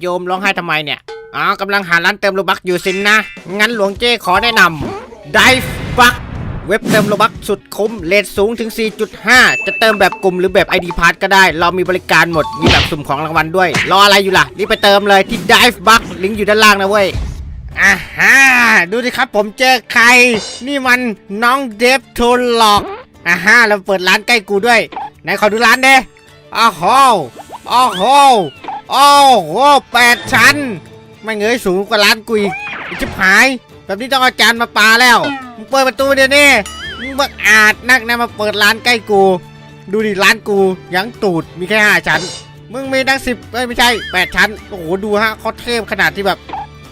โยมร้องไห้ทำไมเนี่ยอ๋อกำลังหาร้านเติมโลบักอยู่สินนะ งั้นหลวงเจ้ขอแนะนำ Dive Buck เว็บเติมโลบักสุดคุ้มเลทสูงถึง 4.5 จะเติมแบบกลุ่มหรือแบบ ID p a s s ก็ได้ เรามีบริการหมด มีแบบสุ่มของรางวัลด้วย รออะไรอยู่ล่ะ รีบไปเติมเลยที่ Dive Buck ลิงก์อยู่ด้านล่างนะเว้ยอ่าฮะดูสิครับผมเจอใคร นี่มันน้องเดฟโทนหลอกอ่าฮะเราเปิดร้านใกล้กูด้วย ไหนขอดูร้านเด้อ้าวโหอ้าวโห โอ้โหแปดชั้น ไม่เงยสูงกว่าร้านกูอีกไอ้ชิบหาย แบบนี้ต้องอาจานมาปาแล้ว มึงเปิดประตูเดี๋ยวนี้มึงบักอาจนักนะมาเปิดร้านใกล้กู ดูดิร้านกูยังตูดมีแค่ห้าชั้น มึงมีตั้งสิบไม่ใช่แปดชั้น โอ้โหดูฮะเขาเทพขนาดที่แบบ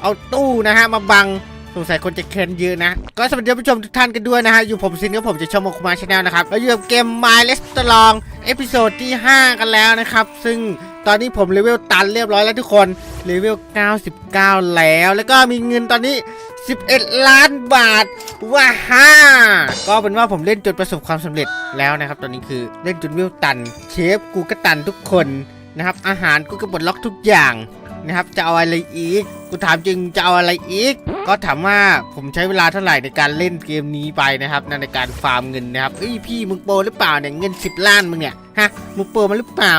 เอาตู้นะฮะมาบังสงสัยคนจะเค้นเยอะนะ ก็สวัสดีผู้ชมทุกท่านกันด้วยนะฮะ อยู่ผมซินกับผมจะชมโมคุมาชาแนลนะครับ แล้วอยู่กับเกม My l e s t o r o n เอพิโซดที่ 5 กันแล้วนะครับ ซึ่ง ตอนนี้ผมเลเวลตันเรียบร้อยแล้วทุกคนเลเวล 99 แล้ว แล้วก็มีเงินตอนนี้ 11 ล้านบาท ว้าฮ่า ก็เป็นว่าผมเล่นจนประสบความสำเร็จแล้วนะครับ ตอนนี้คือเล่นจนเวลตัน เชฟกูก็ตันทุกคนนะครับ อาหารกูก็ปลดล็อกทุกอย่างนะครับ จะเอาอะไรอีก กูถามจริงจะเอาอะไรอีก ก็ถามว่าผมใช้เวลาเท่าไหร่ในการเล่นเกมนี้ไปนะครับ ในการฟาร์มเงินนะครับเอ้ยพี่มึงโปรหรือเปล่าเนี่ยเงิน 10 ล้านมึงเนี่ย ฮะ มึงโปรมาหรือเปล่า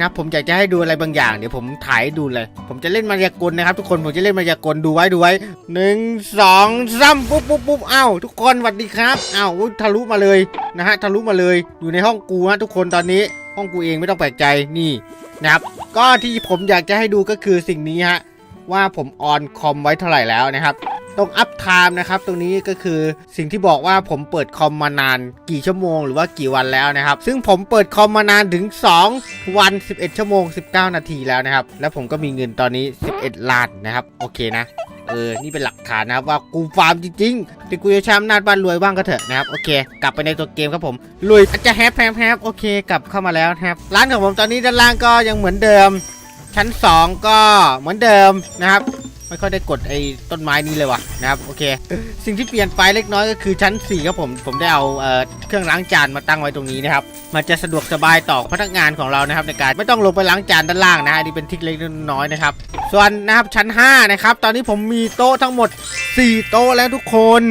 นะครับผมอยากจะให้ดูอะไรบางอย่างเดี๋ยวผมถ่ายดูเลย ผมจะเล่นมายากลนะครับ ทุกคนผมจะเล่นมายากลดูไว้ดูไว้หนึ่งสองสามปุ๊บปุ๊บปุ๊บอ้าวทุกคนสวัสดีครับอ้าวทะลุมาเลยนะฮะทะลุมาเลยอยู่ในห้องกูฮะทุกคนตอนนี้ห้องกูเองไม่ต้องแปลกใจนี่นะครับก็ที่ผมอยากจะให้ดูก็คือสิ่งนี้ฮะว่าผมออนคอมไว้เท่าไหร่แล้วนะครับ ตรงอัพไทม์นะครับตรงนี้ก็คือสิ่งที่บอกว่าผมเปิดคอมมานานกี่ชั่วโมงหรือว่ากี่วันแล้วนะครับ ซึ่งผมเปิดคอมมานานถึง 2 วัน 11 ชั่วโมง 19 นาทีแล้วนะครับ แล้วผมก็มีเงินตอนนี้ 11 ล้านนะครับ โอเคนะเออ นี่เป็นหลักฐานนะครับว่ากูฟาร์มจริงๆแต่กูจะใช้อำนาจบ้านรวยบ้างก็เถอะนะครับ โอเค กลับไปในตัวเกมครับผมลุยอาจจะแฮปแฮปแฮปโอเค กลับเข้ามาแล้วนะครับ ร้านของผมตอนนี้ด้านล่างก็ยังเหมือนเดิม ชั้น 2 ก็เหมือนเดิมนะครับ ไม่ค่อยได้กดไอ้ต้นไม้นี้เลยว่ะนะครับโอเค สิ่งที่เปลี่ยนไปเล็กน้อยก็คือชั้น4ครับผมผมได้เอาเอ่อเครื่องล้างจานมาตั้งไว้ตรงนี้นะครับมันจะสะดวกสบายต่อพนักงานของเรานะครับในการไม่ต้องลงไปล้างจานด้านล่างนะฮะอันนี่เป็นทิกเล็กน้อยนะครับส่วนนะครับชั้น5นะครับตอนนี้ผมมีโต๊ะทั้งหมด 4 โต๊ะแล้วทุกคน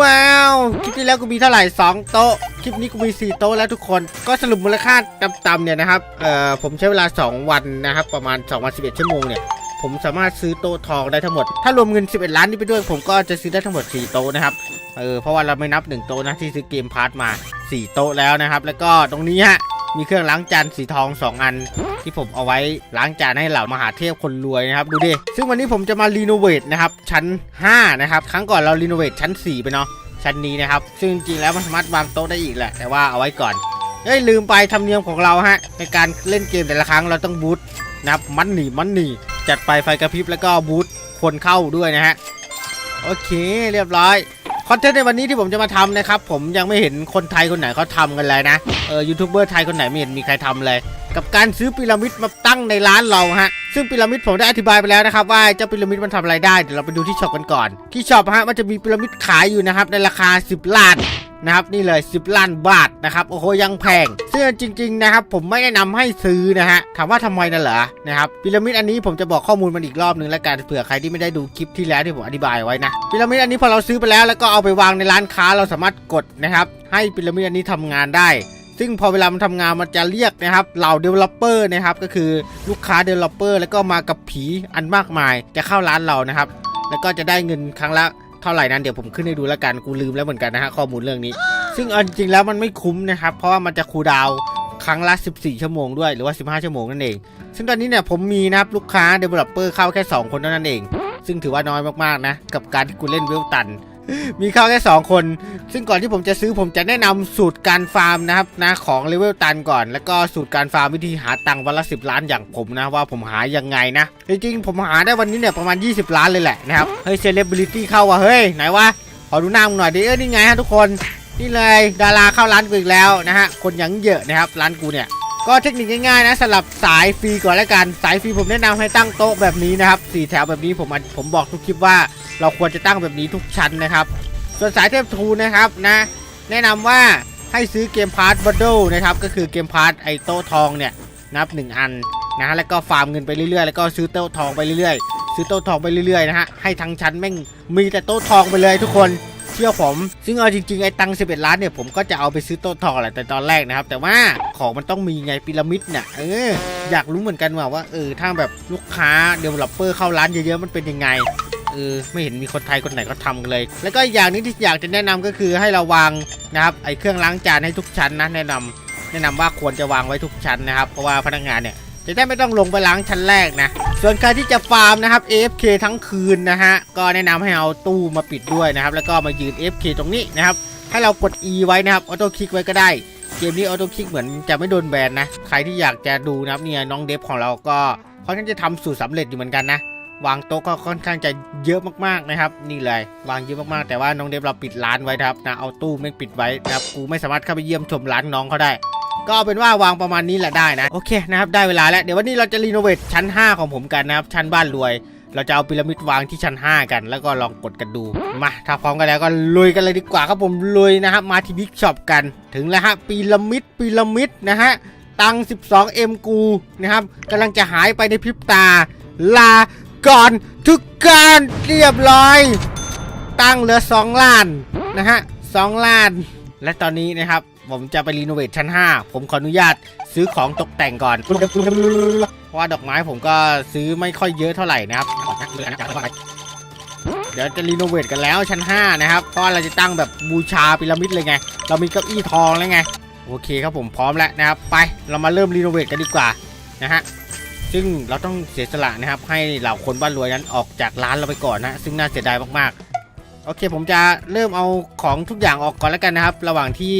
ว้าวคลิปที่แล้วกูมีเท่าไหร่ 2 โต๊ะ คลิปนี้กูมี 4 โต๊ะแล้วทุกคน ก็สรุปมูลค่าต่ำๆเนี่ยนะครับ เอ่อ ผมใช้เวลา 2 วันนะครับ ประมาณ2วัน11 ชั่วโมงเนี่ย ผมสามารถซื้อโต๊ะทองได้ทั้งหมด ถ้ารวมเงิน 11 ล้านนี้ไปด้วย ผมก็จะซื้อได้ทั้งหมด 4 โต๊ะนะครับ เออ เพราะว่าเราไม่นับ 1 โต๊ะนะที่ซื้อเกมพาร์ทมา 4 โต๊ะแล้วนะครับ แล้วก็ตรงนี้ฮะ มีเครื่องล้างจานสีทอง 2 อัน ที่ผมเอาไว้ล้างจานให้เหล่ามหาเทพคนรวยนะครับ ดูดิ ซึ่งวันนี้ผมจะมารีโนเวทนะครับชั้น 5 นะครับ ครั้งก่อนเรารีโนเวทชั้น 4 ไปเนาะ ชั้นนี้นะครับ ซึ่งจริงๆแล้วมันสามารถวางโต๊ะได้อีกแหละ แต่ว่าเอาไว้ก่อนเฮ้ยลืมไปธรรมเนียมของเราฮะในการเล่นเกมแต่ละครั้งเราต้องบูทนะครับมันหนีมันหนี จัดไปไฟกระพริบแล้วก็บูทคนเข้าด้วยนะฮะ โอเคเรียบร้อยคอนเทนต์ในวันนี้ที่ผมจะมาทำนะครับ ผมยังไม่เห็นคนไทยคนไหนเขาทำกันเลยนะเออยูทูบเบอร์ไทยคนไหนไม่เห็นมีใครทำเลย กับการซื้อพีระมิดมาตั้งในร้านเราฮะซึ่งพีระมิดผมได้อธิบายไปแล้วนะครับว่าเจ้าพีระมิดมันทำอะไรได้เดี๋ยวเราไปดูที่ช็อปกันก่อน ที่ช็อปฮะมันจะมีพีระมิดขายอยู่นะครับในราคา 10ล้าน นะครับนี่เลย 10 ล้านบาทนะครับโอ้โหยังแพงซึ่งจริง ๆ นะครับ ผมไม่แนะนำให้ซื้อนะฮะถามว่าทำไมนั่นเหรอนะครับพีระมิดอันนี้ผมจะบอกข้อมูลมันอีกรอบนึงแล้วกันเผื่อใครที่ไม่ได้ดูคลิปที่แล้วที่ผมอธิบายไว้นะพีระมิดอันนี้พอเราซื้อไปแล้ว แล้วก็เอาไปวางในร้านค้าเราสามารถกดนะครับ ให้พีระมิดอันนี้ทำงานได้ซึ่งพอเวลามันทำงานมันจะเรียกนะครับเหล่า developer นะครับก็คือลูกค้า developer แล้วก็มากับผีอันมากมายจะเข้าร้านเรานะครับ แล้วก็จะได้เงินครั้งละ เท่าไหร่นั้นเดี๋ยวผมขึ้นให้ดูแล้วกันกูลืมแล้วเหมือนกันนะฮะข้อมูลเรื่องนี้ ซึ่งเอาจริงแล้วมันไม่คุ้มนะครับ เพราะว่ามันจะคูดาวครั้งละ 14 ชั่วโมงด้วยหรือว่า 15 ชั่วโมงนั่นเอง ซึ่งตอนนี้เนี่ยผมมีนะครับลูกค้า developer เข้าแค่ 2 คนเท่านั้นเอง ซึ่งถือว่าน้อยมากๆนะ กับการที่กูเล่นเวลตัน มีข้าวแค่2คน ซึ่งก่อนที่ผมจะซื้อผมจะแนะนำสูตรการฟาร์มนะครับนะของเลเวลตันก่อน แล้วก็สูตรการฟาร์มวิธีหาตังค์วันละ10ล้านอย่างผมนะว่าผมหายังไงนะ จริงๆผมหาได้วันนี้เนี่ยประมาณ 20 ล้านเลยแหละนะครับ เฮ้ยเซเลบริตี้เข้าว่ะเฮ้ยไหนวะขอดูหน้ามึงหน่อยดิเออนี่ไงฮะทุกคนนี่เลยดาราเข้าร้านกูอีกแล้วนะฮะคนยังเยอะนะครับร้านกูเนี่ยก็เทคนิคง่ายๆนะสำหรับสายฟรีก่อนแล้วกันสายฟรีผมแนะนำให้ตั้งโต๊ะแบบนี้นะครับสี่แถวแบบนี้ผมผมบอกทุกคลิปว่า เราควรจะตั้งแบบนี้ทุกชั้นนะครับ ส่วนสายเทพทูนะครับนะ แนะนำว่าให้ซื้อเกมพาร์ทบัตเดิลนะครับ ก็คือเกมพาร์ทไอโต้ทองเนี่ยนับหนึ่งอันนะฮะแล้วก็ฟาร์มเงินไปเรื่อยๆ แล้วก็ซื้อโต้ทองไปเรื่อยๆ ซื้อโต้ทองไปเรื่อยๆนะฮะให้ทั้งชั้นแม่งมีแต่โต้ทองไปเลยทุกคนเชื่อผม ซึ่งเอาจริงๆไอ้ตังค์11ล้านเนี่ยผมก็จะเอาไปซื้อโต๊ะทองแหละแต่ตอนแรกนะครับ แต่ว่าของมันต้องมีไงพีระมิดเนี่ยเอออยากรู้เหมือนกันว่าว่าเออถ้าแบบลูกค้าเดเวลลอปเปอร์เข้าร้านเยอะๆมันเป็นยังไง เออไม่เห็นมีคนไทยคนไหนเขาทำกันเลย แล้วก็อย่างนึงที่อยากจะแนะนำก็คือให้ราวางนะครับไอ้เครื่องล้างจานให้ทุกชั้นนะแนะนำแนะนำว่าควรจะวางไว้ทุกชั้นนะครับเพราะว่าพนักงานเนี่ยจะได้ไม่ต้องลงไปล้างชั้นแรกนะ ส่วนใครที่จะฟาร์มนะครับ AFK ทั้งคืนนะฮะ ก็แนะนำให้เอาตู้มาปิดด้วยนะครับ แล้วก็มายืน AFK ตรงนี้นะครับ ให้เรากด E ไว้นะครับ ออโต้คลิกไว้ก็ได้ เกมนี้ออโต้คลิกเหมือนจะไม่โดนแบนนะ ใครที่อยากจะดูนะครับเนี่ยน้องเดฟของเราก็ค่อนข้างจะทำสูตรสำเร็จอยู่เหมือนกันนะ วางโต๊ะก็ค่อนข้างจะเยอะมากๆนะครับ นี่เลยวางเยอะมากๆแต่ว่าน้องเดฟเราปิดร้านไว้ครับนะเอาตู้ไม่ปิดไว้นะครับกูไม่สามารถเข้าไปเยี่ยมชมร้านน้องเขาได้ก็เป็นว่าวางประมาณนี้แหละได้นะ โอเคนะครับ ได้เวลาแล้ว เดี๋ยววันนี้เราจะรีโนเวทชั้น 5 ของผมกันนะครับ ชั้นบ้านรวย เราจะเอาพีระมิดวางที่ชั้น 5 กัน แล้วก็ลองกดกันดู มาถ้าพร้อมกันแล้วก็ลุยกันเลยดีกว่าครับผมลุยนะครับมาที่บิ๊กช็อปกัน ถึงแล้วฮะพีระมิดพีระมิดนะฮะตัง 12M กูนะครับกำลังจะหายไปในพริบตาลา ก่อนทุกการเรียบร้อย ตั้งเหลือ 2 ล้านนะฮะ2ล้าน และตอนนี้นะครับผมจะไปรีโนเวทชั้น 5 ผมขออนุญาตซื้อของตกแต่งก่อน เพราะว่าดอกไม้ผมก็ซื้อไม่ค่อยเยอะเท่าไหร่นะครับ เดี๋ยวจะรีโนเวทกันแล้วชั้น 5 นะครับ เพราะเราจะตั้งแบบบูชาพีระมิดเลยไง เรามีเก้าอี้ทองแล้วไง โอเคครับผมพร้อมแล้วนะครับ ไป เรามาเริ่มรีโนเวทกันดีกว่านะฮะ ซึ่งเราต้องเสียสละนะครับ ให้เหล่าคนบ้านรวยนั้นออกจากร้านเราไปก่อนนะ ซึ่งน่าเสียดายมากๆ โอเค ผมจะเริ่มเอาของทุกอย่างออกก่อนแล้วกันนะครับ ระหว่างที่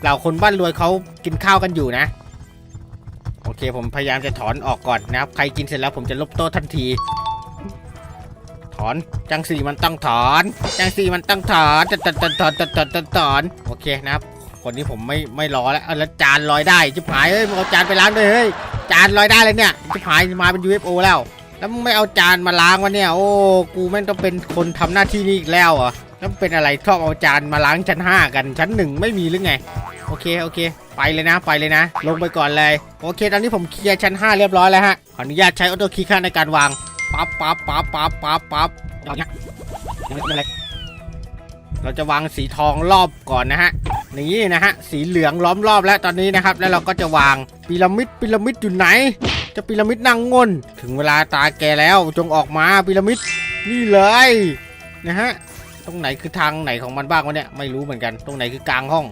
เหล่าคนบ้านรวยเขากินข้าวกันอยู่นะ โอเค ผมพยายามจะถอนออกก่อนนะครับ ใครกินเสร็จแล้วผมจะลบโต๊ะทันที ถอน จังสี่มันต้องถอน จังสี่มันต้องถอนถอนถอนถอนถอนถอนถอน โอเคนะครับ คนนี้ผมไม่ไม่รอแล้วแล้วจานลอยได้จิ๋หายเฮ้ยเอาจานไปล้างเลยเฮ้ย จานลอยได้เลยเนี่ยจิบหายมาเป็น UFO แล้ว แล้วมึงไม่เอาจานมาล้างวะเนี่ย โอ้ กูแม่งต้องเป็นคนทำหน้าที่นี้อีกแล้วอะแล้วเป็นอะไรชอบเอาจานมาล้างชั้น5กันชั้นหนึ่งไม่มีหรือไง โอเคโอเค ไปเลยนะไปเลยนะ ลงไปก่อนเลย โอเค ตอนนี้ผมเคลียร์ชั้น5เรียบร้อยแล้วฮะ ขออนุญาตใช้ออโต้คลิกในการวางปั๊บปั๊บปั๊บปั๊บปั๊บปั๊บเอาเนี่ยอะไร เราจะวางสีทองรอบก่อนนะฮะนี่นะฮะสีเหลืองล้อมรอบแล้วตอนนี้นะครับ แล้วเราก็จะวางพีระมิดพีระมิดอยู่ไหนจะพีระมิดนั่งงนถึงเวลาตาแกแล้วจงออกมาพีระมิดนี่เลยนะฮะตรงไหนคือทางไหนของมันบ้างวะเนี่ยไม่รู้เหมือนกัน ตรงไหนคือกลางห้อง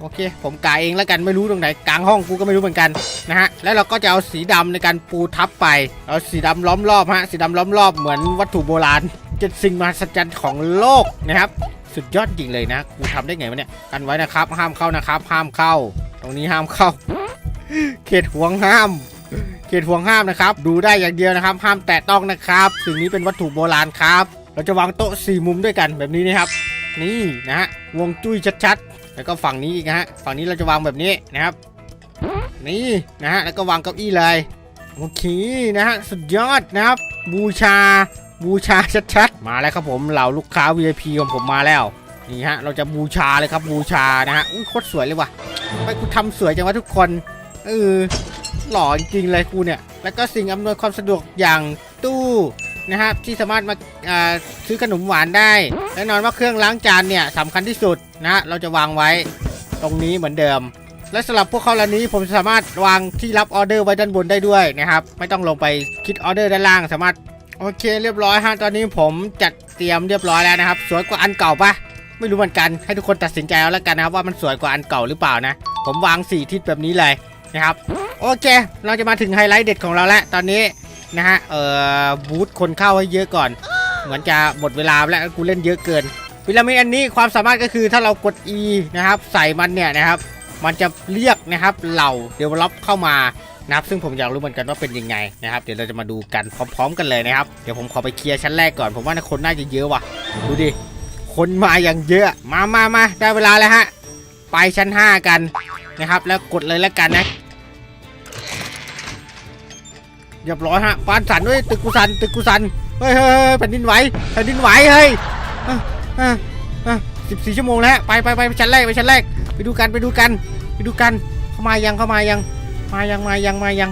โอเค ผมกาเองแล้วกันไม่รู้ตรงไหนกลางห้องกูก็ไม่รู้เหมือนกันนะฮะแล้วเราก็จะเอาสีดำในการปูทับไปเอาสีดำล้อมรอบฮะสีดำล้อมรอบเหมือนวัตถุโบราณเจ็ดสิ่งมหัศจรรย์ของโลกนะครับ สุดยอดจริงเลยนะกูทำได้ไงวะเนี่ยกันไว้นะครับ ห้ามเข้านะครับ ห้ามเข้า ตรงนี้ห้ามเข้า เขตห่วงห้าม เขตห่วงห้ามนะครับ ดูได้อย่างเดียวนะครับ ห้ามแตะต้องนะครับสิ่งนี้เป็นวัตถุโบราณครับ เราจะวางโต๊ะสี่มุมด้วยกันแบบนี้นะครับ นี่นะฮะวงจุ้ยชัดๆ แล้วก็ฝั่งนี้อีกนะฮะฝั่งนี้เราจะวางแบบนี้นะครับ นี่นะฮะแล้วก็วางเก้าอี้เลยโอเคนะฮะสุดยอดนะครับ บูชา บูชาชัดๆ มาแล้วครับผมเหล่าลูกค้า VIP ของผมมาแล้วนี่ฮะเราจะบูชาเลยครับบูชานะฮะอุ้ยโคตรสวยเลยว่ะไมกูทำสวยจังวะทุกคนเออหล่อจริงๆเลยกูเนี่ยแล้วก็สิ่งอำนวยความสะดวกอย่างตู้นะครับที่สามารถมาซื้อขนมหวานได้แน่นอนว่าเครื่องล้างจานเนี่ยสำคัญที่สุดนะฮะเราจะวางไว้ตรงนี้เหมือนเดิม และสำหรับพวกเขาเหล่านี้ผมสามารถวางที่รับออเดอร์ไว้ด้านบนได้ด้วยนะครับ ไม่ต้องลงไปคิดออเดอร์ด้านล่าง สามารถ โอเคเรียบร้อยฮะตอนนี้ผมจัดเตรียมเรียบร้อยแล้วนะครับ สวยกว่าอันเก่าปะไม่รู้เหมือนกันให้ทุกคนตัดสินใจเอาแล้วกันนะครับว่ามันสวยกว่าอันเก่าหรือเปล่านะ ผมวางสี่ทิศแบบนี้เลยนะครับ โอเค เราจะมาถึงไฮไลท์เด็ดของเราแล้วตอนนี้นะฮะเอ่อบูธคนเข้าให้เยอะก่อน เหมือนจะหมดเวลาแล้วกูเล่นเยอะเกินพีระมิดอันนี้ความสามารถก็คือถ้าเรากด E นะครับ ใส่มันเนี่ยนะครับ มันจะเรียกนะครับเหล่าเดเวลลอปเข้ามา นะครับซึ่งผมอยากรู้เหมือนกันว่าเป็นยังไงนะครับเดี๋ยวเราจะมาดูกันพร้อม ๆ กันเลยนะครับเดี๋ยวผมขอไปเคลียร์ชั้นแรกก่อนผมว่าคนน่าจะเยอะว่ะดูดิคนมาอย่างเยอะมามามาได้เวลาแล้วฮะไปชั้น 5 กันนะครับ แล้วกดเลยแล้วกันนะเรียบร้อยฮะปานสันด้วยตึกกุสันตึกกุสันเฮ้ยเฮ้ยเฮ้ยแผ่นดินไหวแผ่นดินไหวเฮ้ยสิบสี่ชั่วโมงแล้วไปไปไปไปชั้นแรกไปชั้นแรกไปดูกันไปดูกัน ไปดูกันเข้ามายังเข้ามายัง มายังมายังมายัง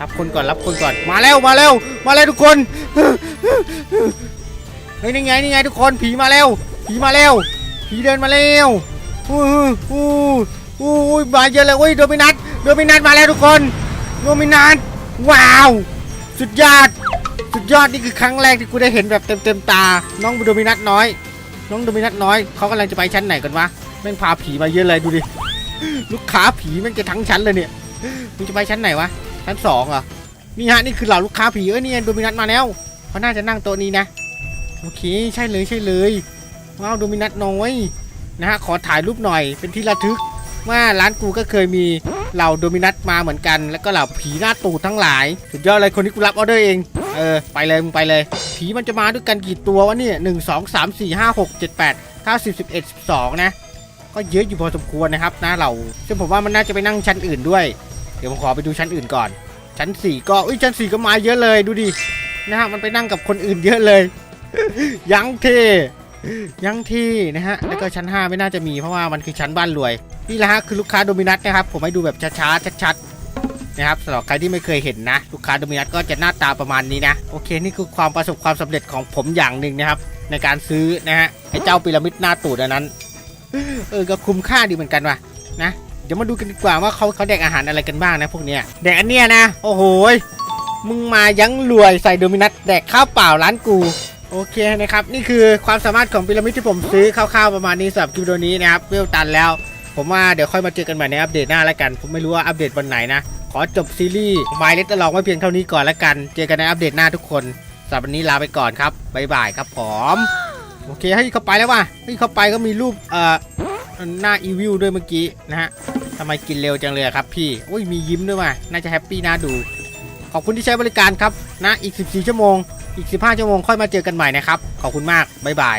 รับคนก่อนรับคนก่อนมาแล้วมาแล้วมาแล้วทุกคนเฮ้ยนี่ไงนี่ไงทุกคนผีมาแล้ว ผีมาแล้ว ผีเดินมาแล้วอู้หูอู้หูมาเยอะเลยเว้ยโดมินัทโดมินัทมาแล้วทุกคนโดมินัทว้าว สุดยอด สุดยอดนี่คือครั้งแรกที่กูได้เห็นแบบเต็มเต็มตา น้องโดมินัทน้อย น้องโดมินัทน้อยเขากำลังจะไปชั้นไหนกันวะแม่งพาผีมาเยอะเลยดูดิลูกค้าผีแม่งจะทั้งชั้นเลยเนี่ย มึงจะไปชั้นไหนวะ ชั้นสองเหรอ นี่ฮะนี่คือเหล่าลูกค้าผีเอ้ยนี่โดมินัทมาแล้วเขาน่าจะนั่งโต๊ะนี้นะ โอเคใช่เลยใช่เลยว้าวโดมินัทน้อยนะฮะขอถ่ายรูปหน่อยเป็นที่ระทึกว่าร้านกูก็เคยมีเหล่าโดมินัทมาเหมือนกัน แล้วก็เหล่าผีหน้าตูดทั้งหลาย สุดยอดเลยคนที่กูรับออเดอร์เอง เออ ไปเลยมึงไปเลย ผีมันจะมาด้วยกันกี่ตัววะเนี่ยหนึ่งสองสามสี่ห้าหกเจ็ดแปดเก้าสิบสิบเอ็ดสิบสองนะ ก็เยอะอยู่พอสมควรนะครับนะเราซึ่งผมว่ามันน่าจะไปนั่งชั้นอื่นด้วย เดี๋ยวผมขอไปดูชั้นอื่นก่อน ชั้นสี่ก็อุ้ยชั้นสี่ก็มาเยอะเลยดูดินะฮะมันไปนั่งกับคนอื่นเยอะเลย ยังเทยังเท่นะฮะแล้วก็ชั้น 5 ไม่น่าจะมีเพราะว่ามันคือชั้นบ้านรวยนี่แหละฮะคือลูกค้าโดมินัทนะครับผมให้ดูแบบช้าๆชัดๆนะครับสำหรับใครที่ไม่เคยเห็นนะ ลูกค้าโดมินัทก็จะหน้าตาประมาณนี้นะโอเคนี่คือความประสบความสำเร็จของผมอย่างหนึ่งนะครับ ในการซื้อนะฮะไอ้เจ้าพีระมิดหน้าตูดอันนั้น เออก็คุ้มค่าดีเหมือนกันว่ะนะ เดี๋ยวมาดูกันดีกว่าว่าเขาเขาแดกอาหารอะไรกันบ้างนะพวกเนี้ยแดกอันเนี้ยนะ โอ้โหยมึงมายังรวยใส่โดมินัทแดกข้าวเปล่าร้านกู โอเคนะครับ นี่คือความสามารถของพีระมิดที่ผมซื้อคร่าวๆประมาณนี้สำหรับคลิปวิดีโอนี้นะครับเวลตันแล้ว ผมว่าเดี๋ยวค่อยมาเจอกันใหม่ในอัปเดตหน้าแล้วกัน ผมไม่รู้ว่าอัปเดตวันไหนนะ ขอจบซีรีส์ไมายเลตลองไว้เพียงเท่านี้ก่อนแล้วกัน เจอกันในอัปเดตหน้าทุกคนสำหรับวันนี้ลาไปก่อนครับบ๊ายบายครับผมโอเคให้เข้าไปแล้วว่ะให้เข้าไปก็มีรูปเอ่อหน้าอีวิลด้วยเมื่อกี้นะฮะ ทำไมกินเร็วจังเลยครับพี่อุ้ยมียิ้มด้วยว่ะน่าจะแฮปปี้น่าดู ขอบคุณที่ใช้บริการครับนะอีก 14 ชั่วโมง อีก 15 ชั่วโมงค่อยมาเจอกันใหม่นะครับ ขอบคุณมาก บ๊ายบาย